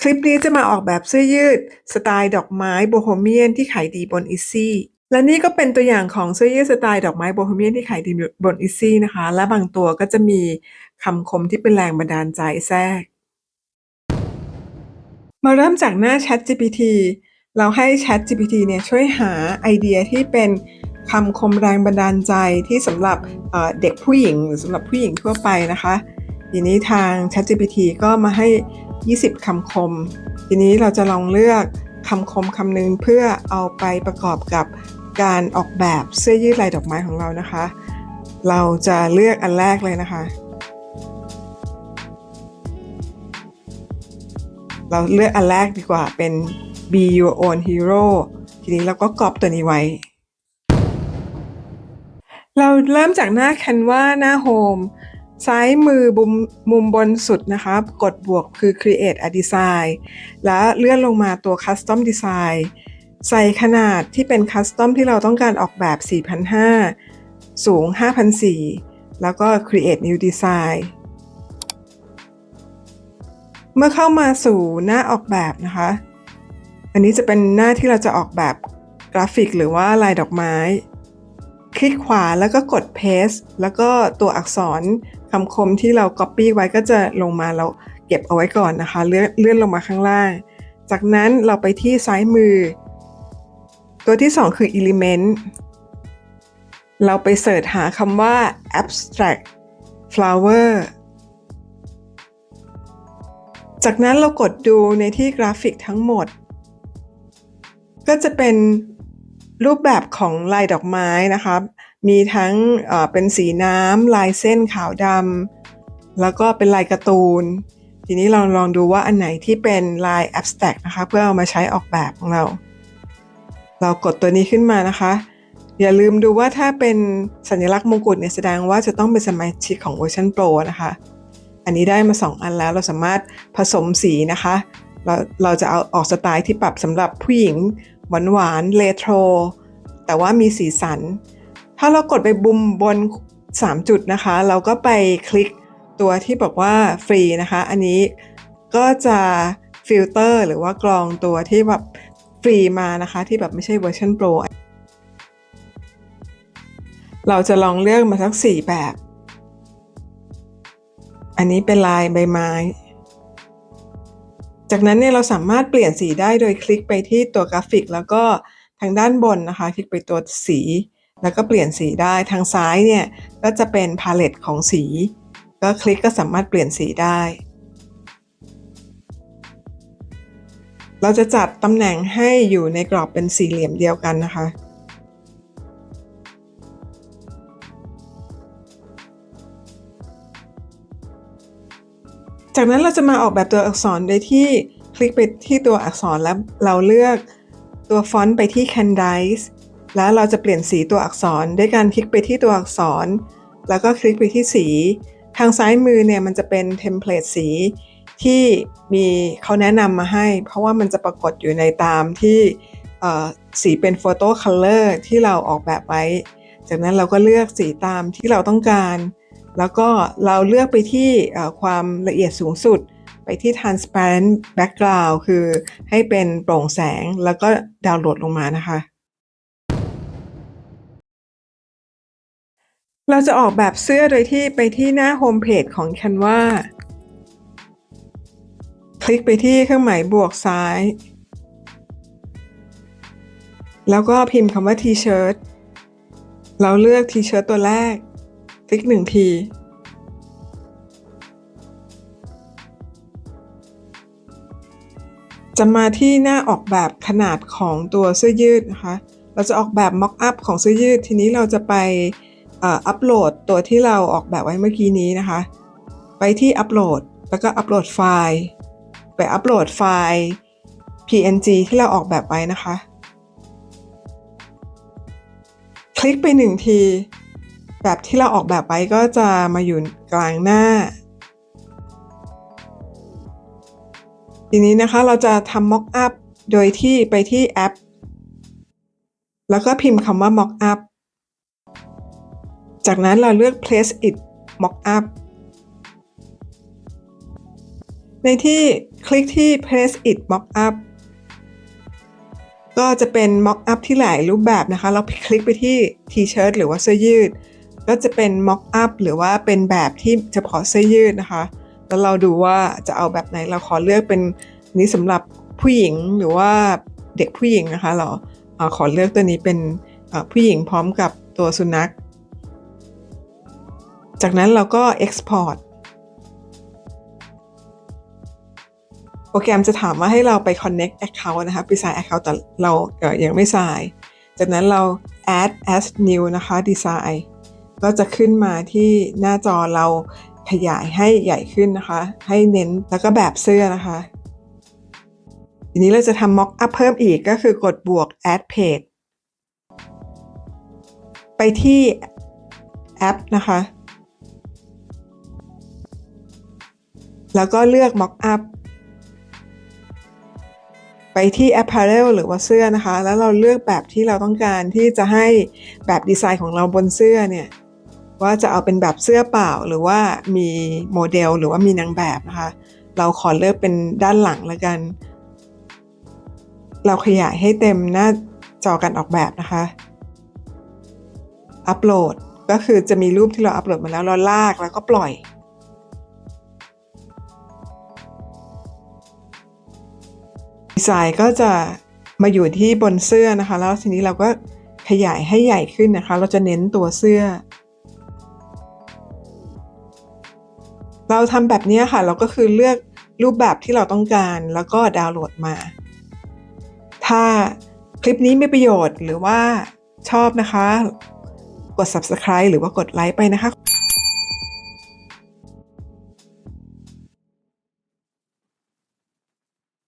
คลิปนี้จะมาออกแบบเสื้อยืด สไตล์ดอกไม้โบโฮเมียนที่ขายดีบน i ซี่และนี่ก็เป็นตัวอย่างของเสื้อยืดสไตล์ดอกไม้โบโฮเมียนที่ขายดีบน i ซี่นะคะ และบางตัวก็จะมีคำคมที่เป็นแรงบันดาลใจแทรก มาเริ่มจากหน้า Chat GPT เราให้ Chat GPT เนี่ยช่วยหาไอเดียที่เป็นคำคมแรงบันดาลใจที่สำหรับเอ่อเด็กผู้หญิงหรือสำหรับผู้หญิงทั่วไปนะคะ ทีนี้ทาง ChatGPT ก็มาให้ 20 คำคม ทีนี้เราจะลองเลือกคำคมคำหนึ่งเพื่อเอาไปประกอบกับการออกแบบเสื้อยืดลายดอกไม้ของเรานะคะ เราจะเลือกอันแรกเลยนะคะ เราเลือกอันแรกดีกว่าเป็น be your own hero ทีนี้เราก็กรอบตัวนี้ไว้ เราเริ่มจากหน้า Canva หน้า Home ซ้ายมือบุมมุมบนสุดนะคะ กดบวกคือ create a design แล้วเลื่อนลงมาตัว custom design ใส่ขนาดที่เป็น custom ที่เราต้องการออกแบบ 4,500 สูง 5,400 แล้วก็ create new design เมื่อเข้ามาสู่หน้าออกแบบนะคะ อันนี้จะเป็นหน้าที่เราจะออกแบบกราฟิกหรือว่าลายดอกไม้ คลิกขวาแล้วก็กด paste แล้วก็ตัวอักษรคำคมที่เรา copy ไว้ก็จะลงมาเราเก็บเอาไว้ก่อนนะคะ เลื่อนเลื่อนลงมาข้างล่าง จากนั้นเราไปที่ซ้ายมือ ตัวที่ 2 คือ element เราไปเสิร์ชหาคำว่า abstract flower จากนั้นเรากดดูในที่กราฟิกทั้งหมด ก็จะเป็น รูปแบบของลายดอกไม้นะครับมีทั้งเป็นสีน้ำลายเส้นขาวดำแล้วก็เป็นลายการ์ตูน ทีนี้เราลองดูว่าอันไหนที่เป็นลาย abstract นะคะ เพื่อเอามาใช้ออกแบบของเรา เรากดตัวนี้ขึ้นมานะคะ อย่าลืมดูว่าถ้าเป็นสัญลักษณ์มงกุฎเนี่ยแสดงว่าจะต้องเป็นสมาชิกของเวอร์ชันโปรนะคะ อันนี้ได้มา 2 อันแล้วเราสามารถผสมสีนะคะ เราเราจะเอาออกสไตล์ที่ปรับสำหรับผู้หญิง หวานหวานเลโทร แต่ว่ามีสีสัน ถ้าเรากดไปบุมบน 3 จุดนะคะ เราก็ไปคลิกตัวที่บอกว่าฟรีนะคะ อันนี้ก็จะฟิลเตอร์หรือว่ากรองตัวที่แบบฟรีมานะคะ ที่แบบไม่ใช่เวอร์ชันโปรเราจะลองเลือกมาสัก 4 แบบ อันนี้เป็นลายใบไม้ จากนั้นเนี่ยเราสามารถเปลี่ยนสีได้โดยคลิกไปที่ตัวกราฟิก แล้วก็ทางด้านบนนะคะ คลิกไปตัวสี แล้วก็เปลี่ยนสีได้ทางซ้ายเนี่ยก็จะเป็นพาเลตของสี ก็คลิกก็สามารถเปลี่ยนสีได้ เราจะจัดตำแหน่งให้อยู่ในกรอบเป็นสี่เหลี่ยมเดียวกันนะคะ จากนั้นเราจะมาออกแบบตัวอักษรโดยที่คลิกไปที่ตัวอักษรแล้วเราเลือกตัวฟอนต์ไปที่ Candice แล้วเราจะเปลี่ยนสีตัวอักษรด้วยการคลิกไปที่ตัวอักษร แล้วก็คลิกไปที่สี ทางซ้ายมือเนี่ยมันจะเป็นเทมเพลตสีที่มีเขาแนะนำมาให้ เพราะว่ามันจะปรากฏอยู่ในตามที่สีเป็นโฟโต้คัลเลอร์ที่เราออกแบบไว้ จากนั้นเราก็เลือกสีตามที่เราต้องการ แล้วก็เราเลือกไปที่ความละเอียดสูงสุด ไปที่ transparent background คือให้เป็นโปร่งแสงแล้วก็ดาวน์โหลดลงมานะคะ เราจะออกแบบเสื้อโดยที่ไปที่หน้าโฮมเพจของ Canva คลิกไปที่เครื่องหมายบวกซ้าย แล้วก็พิมพ์คำว่า T-shirt เราเลือก T-shirt ตัวแรก คลิกหนึ่งทีจะมาที่หน้าออกแบบขนาดของตัวเสื้อยืดนะคะ เราจะออกแบบ mock up ของเสื้อยืด ทีนี้เราจะไปอัปโหลดตัวที่เราออกแบบไว้เมื่อกี้นี้นะคะ ไปที่อัปโหลด แล้วก็อัปโหลดไฟล์ ไปอัปโหลดไฟล์ PNG ที่เราออกแบบไว้นะคะ คลิกไปหนึ่งที แบบที่เราออกแบบไว้ก็จะมาอยู่กลางหน้า ทีนี้นะคะเราจะทำ mock up โดยที่ไปที่แอป แล้วก็พิมพ์คำว่า mock up จากนั้นเราเลือก place it mock up ในที่คลิกที่ Press it Mockup ก็จะเป็น Mockup ที่หลายรูปแบบนะคะ เราคลิกไปที่ T-shirt หรือว่าเสื้อยืด ก็จะเป็น Mockup หรือว่าเป็นแบบที่เฉพาะเสื้อยืดนะคะ แล้วเราดูว่าจะเอาแบบไหนเราขอเลือกเป็นนี้สำหรับผู้หญิงหรือว่าเด็กผู้หญิงนะคะ เราเอขอเลือกตัวนี้เป็นผู้หญิงพร้อมกับตัวสุนัข จากนั้นเราก็ export โปรแกรมจะถามว่าให้เราไป connect account นะคะไป sign account แต่เรายังไม่ sign จากนั้นเรา add as new นะคะ design ก็จะขึ้นมาที่หน้าจอเราขยายให้ใหญ่ขึ้นนะคะ ให้เน้นแล้วก็แบบเสื้อนะคะทีนี้เราจะทำ mock up เพิ่มอีกก็คือกดบวก add page ไปที่แอปนะคะ แล้วก็เลือก mock up ไปที่ apparel หรือว่าเสื้อนะคะ แล้วเราเลือกแบบที่เราต้องการที่จะให้แบบดีไซน์ของเราบนเสื้อเนี่ย ว่าจะเอาเป็นแบบเสื้อเปล่าหรือว่ามีโมเดลหรือว่ามีนางแบบนะคะ เราขอเลือกเป็นด้านหลังแล้วกัน เราขยายให้เต็มหน้าจอการออกแบบนะคะ อัปโหลดก็คือจะมีรูปที่เราอัปโหลดมาแล้วเราลากแล้วก็ปล่อยดีไซน์ก็จะมาอยู่ที่บนเสื้อนะคะ แล้วทีนี้เราก็ขยายให้ใหญ่ขึ้นนะคะ เราจะเน้นตัวเสื้อ เราทำแบบนี้ค่ะ เราก็คือเลือกรูปแบบที่เราต้องการแล้วก็ดาวน์โหลดมา ถ้าคลิปนี้มีประโยชน์หรือว่าชอบนะคะ กด subscribe หรือว่ากดไลค์ไปนะคะ